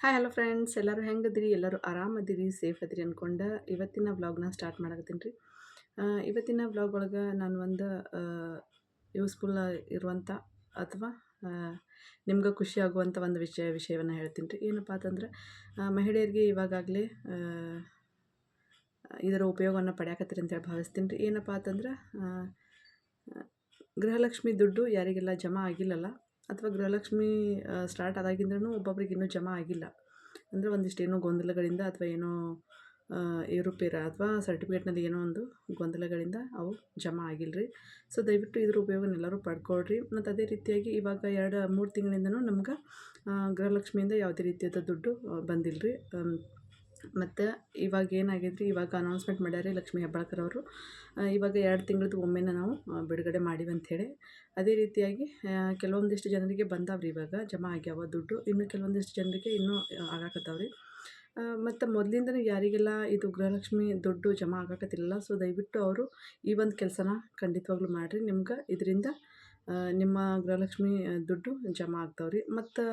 Hi hello friends ಎಲ್ಲರೂ ಹೆಂಗದಿರಿ? ಎಲ್ಲರೂ ಆರಾಮದಿರಿ? Safe ಅದಿರಿ ಅಂದ್ಕೊಂಡು ಇವತ್ತಿನ ವ್ಲಾಗ್ನ ಸ್ಟಾರ್ಟ್ ಮಾಡಕತ್ತೀನಿ ರೀ. ಇವತ್ತಿನ ವ್ಲಾಗ್ ಒಳಗೆ ನಾನು ಒಂದು ಯೂಸ್ಫುಲ್ ಇರುವಂಥ ಅಥವಾ ನಿಮ್ಗೆ ಖುಷಿ ಆಗುವಂಥ ಒಂದು ವಿಷಯ, ವಿಷಯವನ್ನು ಹೇಳ್ತೀನಿ ರೀ. ಏನಪ್ಪ ಅಂತಂದ್ರೆ ಮಹಿಳೆಯರಿಗೆ ಇವಾಗಲೇ ಇದರ ಉಪಯೋಗವನ್ನು ಪಡ್ಯಾಕತ್ತೀರಿ ಅಂತೇಳಿ ಭಾವಿಸ್ತೀನಿ ರೀ. ಏನಪ್ಪ ಅಂತಂದ್ರೆ ಗೃಹಲಕ್ಷ್ಮಿ ದುಡ್ಡು ಯಾರಿಗೆಲ್ಲ ಜಮಾ ಆಗಿಲ್ಲಲ್ಲ ಅಥವಾ ಗೃಹಲಕ್ಷ್ಮಿ ಸ್ಟಾರ್ಟ್ ಆದಾಗಿಂದ್ರೂ ಒಬ್ಬೊಬ್ರಿಗೆ ಇನ್ನೂ ಜಮಾ ಆಗಿಲ್ಲ. ಅಂದರೆ ಒಂದಿಷ್ಟು ಏನೋ ಗೊಂದಲಗಳಿಂದ ಅಥವಾ ಏನೋ ಏರುಪೇರ ಅಥವಾ ಸರ್ಟಿಫಿಕೇಟ್ನಲ್ಲಿ ಏನೋ ಒಂದು ಗೊಂದಲಗಳಿಂದ ಅವು ಜಮಾ ಆಗಿಲ್ಲ ರೀ ಸೊ ದಯವಿಟ್ಟು ಇದ್ರ ಉಪಯೋಗನ ಎಲ್ಲರೂ ಪಡ್ಕೊಳ್ರಿ. ಮತ್ತು ಅದೇ ರೀತಿಯಾಗಿ ಇವಾಗ ಎರಡು, ಮೂರು ತಿಂಗಳಿಂದನೂ ನಮ್ಗೆ ಗೃಹಲಕ್ಷ್ಮಿಯಿಂದ ಯಾವುದೇ ರೀತಿಯಾದ ದುಡ್ಡು ಬಂದಿಲ್ಲ ರೀ ಮತ್ತು ಇವಾಗ ಏನಾಗೈತೆ ರೀ ಇವಾಗ ಅನೌನ್ಸ್ಮೆಂಟ್ ಮಾಡ್ಯಾರೆ ಲಕ್ಷ್ಮೀ ಹೆಬ್ಬಾಳ್ಕರ್ ಅವರು. ಇವಾಗ ಎರಡು ತಿಂಗಳದ್ದು ಒಮ್ಮೆನ ನಾವು ಬಿಡುಗಡೆ ಮಾಡಿವಿ ಅಂಥೇಳಿ ಅದೇ ರೀತಿಯಾಗಿ ಕೆಲವೊಂದಿಷ್ಟು ಜನರಿಗೆ ಬಂದಾವ್ರಿ ಇವಾಗ, ಜಮಾ ಆಗ್ಯಾವ ದುಡ್ಡು. ಇನ್ನು ಕೆಲವೊಂದಿಷ್ಟು ಜನರಿಗೆ ಇನ್ನೂ ಆಗಾಕತ್ತಾವ್ರಿ. ಮತ್ತು ಮೊದಲಿಂದನೂ ಯಾರಿಗೆಲ್ಲ ಇದು ಗೃಹಲಕ್ಷ್ಮಿ ದುಡ್ಡು ಜಮಾ ಆಗಾಕತ್ತಿಲ್ಲ ಸೊ ದಯವಿಟ್ಟು ಅವರು ಈ ಒಂದು ಕೆಲಸನ ಖಂಡಿತವಾಗ್ಲೂ ಮಾಡಿರಿ. ನಿಮ್ಗೆ ಇದರಿಂದ ನಿಮ್ಮ ಗೃಹಲಕ್ಷ್ಮಿ ದುಡ್ಡು ಜಮಾ ಆಗ್ತಾವ್ರಿ. ಮತ್ತು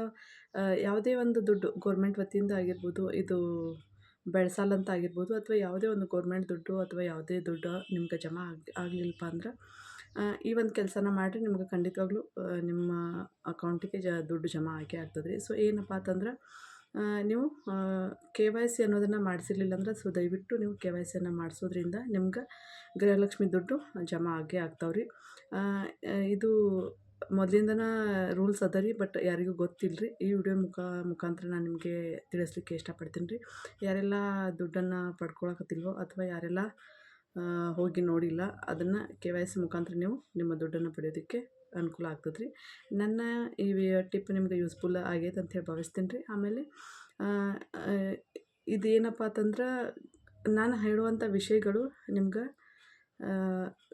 ಯಾವುದೇ ಒಂದು ದುಡ್ಡು ಗೌರ್ಮೆಂಟ್ ವತಿಯಿಂದ ಆಗಿರ್ಬೋದು, ಇದು ಬೆಳೆಸಾಲ ಅಂತ ಆಗಿರ್ಬೋದು ಅಥವಾ ಯಾವುದೇ ಒಂದು ಗೌರ್ಮೆಂಟ್ ದುಡ್ಡು ಅಥವಾ ಯಾವುದೇ ದುಡ್ಡು ನಿಮ್ಗೆ ಜಮಾ ಆಗಿ ಆಗಲಿಲ್ಲಪ್ಪ ಅಂದ್ರೆ ಈ ಒಂದು ಕೆಲಸನ ಮಾಡಿರಿ, ನಿಮ್ಗೆ ಖಂಡಿತವಾಗ್ಲೂ ನಿಮ್ಮ ಅಕೌಂಟಿಗೆ ಜ, ದುಡ್ಡು ಜಮಾ ಆಗೇ ಆಗ್ತದೆ ರೀ ಸೊ ಏನಪ್ಪ ಅಂತಂದ್ರೆ ನೀವು ಕೆ ವೈ ಸಿ ಅನ್ನೋದನ್ನು ಮಾಡಿಸಿರ್ಲಿಲ್ಲ ಅಂದ್ರೆ ಸೊ ದಯವಿಟ್ಟು ನೀವು ಕೆ ವೈ ಸಿಯನ್ನು ಮಾಡಿಸೋದ್ರಿಂದ ನಿಮ್ಗೆ ಗೃಹಲಕ್ಷ್ಮಿ ದುಡ್ಡು ಜಮಾ ಆಗೇ ಆಗ್ತಾವೆ ರೀ ಇದು ಮೊದಲಿಂದನ ರೂಲ್ಸ್ ಅದ ರೀ, ಬಟ್ ಯಾರಿಗೂ ಗೊತ್ತಿಲ್ಲ ರೀ ಈ ವಿಡಿಯೋ ಮುಖ, ಮುಖಾಂತರ ನಾನು ನಿಮಗೆ ತಿಳಿಸ್ಲಿಕ್ಕೆ ಇಷ್ಟಪಡ್ತೀನಿ ರೀ. ಯಾರೆಲ್ಲ ದುಡ್ಡನ್ನು ಪಡ್ಕೊಳಕತ್ತಿಲ್ವೋ ಅಥವಾ ಯಾರೆಲ್ಲ ಹೋಗಿ ನೋಡಿಲ್ಲ, ಅದನ್ನು ಕೆ ವೈ ಸಿ ಮುಖಾಂತರ ನೀವು ನಿಮ್ಮ ದುಡ್ಡನ್ನು ಪಡೆಯೋದಕ್ಕೆ ಅನುಕೂಲ ಆಗ್ತದೆ ರೀ. ನನ್ನ ಈ ಟಿಪ್ ನಿಮ್ಗೆ ಯೂಸ್ಫುಲ್ ಆಗೈತೆ ಅಂತೇಳಿ ಭಾವಿಸ್ತೀನಿ ರೀ. ಆಮೇಲೆ ಇದೇನಪ್ಪ ಅಂತಂದ್ರೆ ನಾನು ಹೇಳುವಂಥ ವಿಷಯಗಳು ನಿಮ್ಗೆ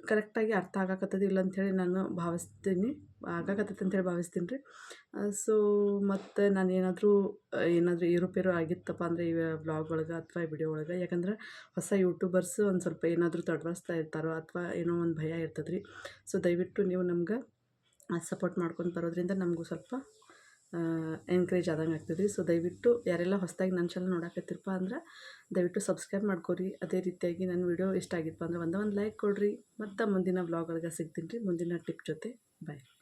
ಕರೆಕ್ಟಾಗಿ ಅರ್ಥ ಆಗಾಕತ್ತದ ಇಲ್ಲ ಅಂಥೇಳಿ ನಾನು ಭಾವಿಸ್ತೀನಿ. ಆಗಾಕತ್ತೈತೆ ಅಂತೇಳಿ ಭಾವಿಸ್ತೀನಿ ರೀ ಸೊ, ಮತ್ತು ನಾನು ಏನಾದರೂ ಏನಾದರೂ ಏರುಪೇರು ಆಗಿತ್ತಪ್ಪ ಅಂದರೆ ಈ ವ್ಲಾಗ್ ಒಳಗೆ ಅಥವಾ ವಿಡಿಯೋ ಒಳಗೆ? ಯಾಕಂದ್ರೆ ಹೊಸ ಯೂಟ್ಯೂಬರ್ಸ್ ಒಂದು ಸ್ವಲ್ಪ ಏನಾದರೂ ತಡವರಿಸ್ತಾ ಇರ್ತಾರೋ ಅಥವಾ ಏನೋ ಒಂದು ಭಯ ಇರ್ತದೆ ರೀ ಸೊ, ದಯವಿಟ್ಟು ನೀವು ನಮ್ಗೆ ಸಪೋರ್ಟ್ ಮಾಡ್ಕೊಂಡು ಬರೋದ್ರಿಂದ ನಮಗೂ ಸ್ವಲ್ಪ ಎನ್ಕರೇಜ್ ಆದಂಗೆ ಆಗ್ತದೆ. ಸೊ ದಯವಿಟ್ಟು ಯಾರೆಲ್ಲ ಹೊಸದಾಗಿ ನನ್ನ ಚಾನಲ್ ನೋಡಕತ್ತಿರಪ್ಪ ಅಂದ್ರೆ, ದಯವಿಟ್ಟು ಸಬ್ಸ್ಕ್ರೈಬ್ ಮಾಡ್ಕೊರಿ ಅದೇ ರೀತಿಯಾಗಿ ನನ್ನ ವಿಡಿಯೋ ಇಷ್ಟ ಆಗಿತ್ತು ಅಂದ್ರೆ, ಒಂದೇ ಒಂದು ಲೈಕ್ ಕೊಡ್ರಿ. ಮತ್ತು ಮುಂದಿನ ವ್ಲಾಗ್ ಒಳಗೆ ಸಿಗ್ತೀನಿ ರೀ. ಮುಂದಿನ ಟಿಪ್ ಜೊತೆ. ಬಾಯ್